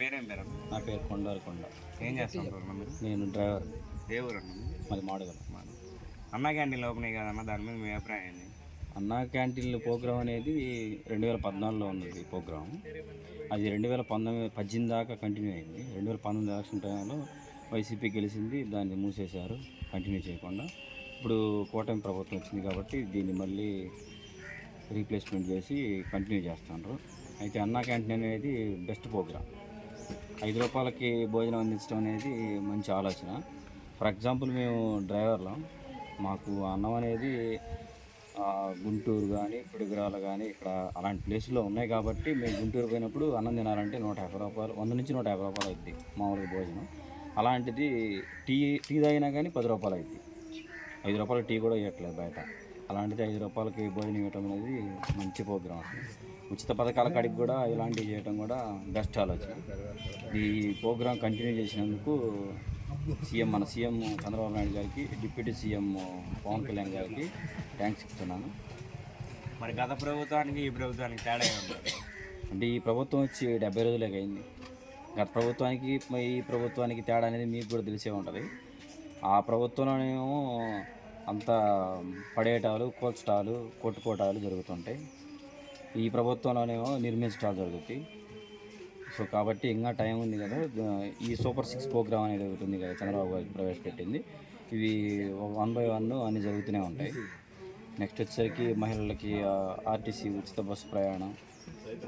పేరేం పేరు? నా పేరు కొండారు కొండ. ఏం చేస్తుంటారు మీరు? నేను డ్రైవర్. ఊరు అన్న? మీది? మాడగల. అన్న క్యాంటీన్లు ఓపెన్ కదన్న? దాని మీద మీ అభిప్రాయం ఏంది? అన్నా క్యాంటీన్ల ప్రోగ్రామ్ అనేది రెండు వేల పద్నాలుగులో ఉన్నది ప్రోగ్రామ్ అది రెండు వేల పంతొమ్మిది పద్దెనిమిది దాకా కంటిన్యూ అయింది. రెండు వేల పంతొమ్మిది ఎలక్షన్ టైంలో వైసీపీ గెలిచింది దాన్ని మూసేశారు కంటిన్యూ చేయకుండా. ఇప్పుడు కూటమి ప్రభుత్వం వచ్చింది కాబట్టి దీన్ని మళ్ళీ రీప్లేస్మెంట్ చేసి కంటిన్యూ చేస్తున్నారు అయితే అన్నా క్యాంటీన్ అనేది బెస్ట్ ప్రోగ్రామ్ ఐదు రూపాయలకి భోజనం అందించడం అనేది మంచి ఆలోచన. ఫర్ ఎగ్జాంపుల్ మేము డ్రైవర్లం. మాకు అన్నం అనేది గుంటూరు కానీ పిడుగురాలు కానీ ఇక్కడ అలాంటి ప్లేసుల్లో ఉన్నాయి కాబట్టి మేము గుంటూరు పోయినప్పుడు అన్నం తినాలంటే నూట యాభై రూపాయలు వంద నుంచి నూట యాభై రూపాయలు అవుద్ది మామూలుగా భోజనం. అలాంటిది టీ టీ తాగినా కానీ పది రూపాయలు అవుద్ది ఐదు రూపాయల టీ కూడా ఇవ్వట్లేదు బయట. అలాంటిది ఐదు రూపాయలకి భోజనం ఇవ్వటం అనేది మంచి ప్రోగ్రామ్ ఉచిత పథకాల కాడికి కూడా ఇలాంటివి చేయడం కూడా బెస్ట్ ఆలోచన. ఈ ప్రోగ్రాం కంటిన్యూ చేసినందుకు సీఎం మన సీఎం చంద్రబాబు నాయుడు గారికి డిప్యూటీ సీఎం పవన్ కళ్యాణ్ గారికి థ్యాంక్స్ చెప్తున్నాను. మరి గత ప్రభుత్వానికి ఈ ప్రభుత్వానికి తేడా అంటే ఈ ప్రభుత్వం వచ్చి డెబ్బై రోజులే అయింది. గత ప్రభుత్వానికి ఈ ప్రభుత్వానికి తేడా అనేది మీకు కూడా తెలిసే ఉంటుంది. ఆ ప్రభుత్వంలోనేమో అంత పడేయటాలు కోల్చటాలు కొట్టుకోవటాలు జరుగుతుంటాయి. ఈ ప్రభుత్వంలోనేమో నిర్మించటాలు జరుగుతాయి. సో కాబట్టి ఇంకా టైం ఉంది కదా. ఈ సూపర్ సిక్స్ ప్రోగ్రామ్ అనేది ఒకటి ఉంది కదా చంద్రబాబు గారికి ప్రవేశపెట్టింది. ఇవి వన్ బై వన్ అన్నీ జరుగుతూనే ఉంటాయి. నెక్స్ట్ వచ్చేసరికి మహిళలకి ఆర్టీసీ ఉచిత బస్సు ప్రయాణం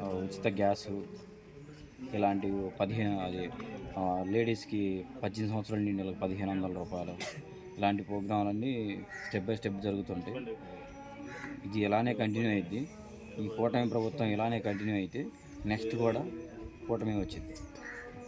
ఉచిత గ్యాసు ఇలాంటివి పదిహేను అది లేడీస్కి పద్దెనిమిది సంవత్సరాల నిండి పదిహేను వందల రూపాయలు. ఇలాంటి ప్రోగ్రాంలన్నీ స్టెప్ బై స్టెప్ జరుగుతుంటాయి. ఇది ఇలానే కంటిన్యూ అయింది ఈ కూటమి ప్రభుత్వం ఇలానే కంటిన్యూ అయితే నెక్స్ట్ కూడా కూటమి వచ్చింది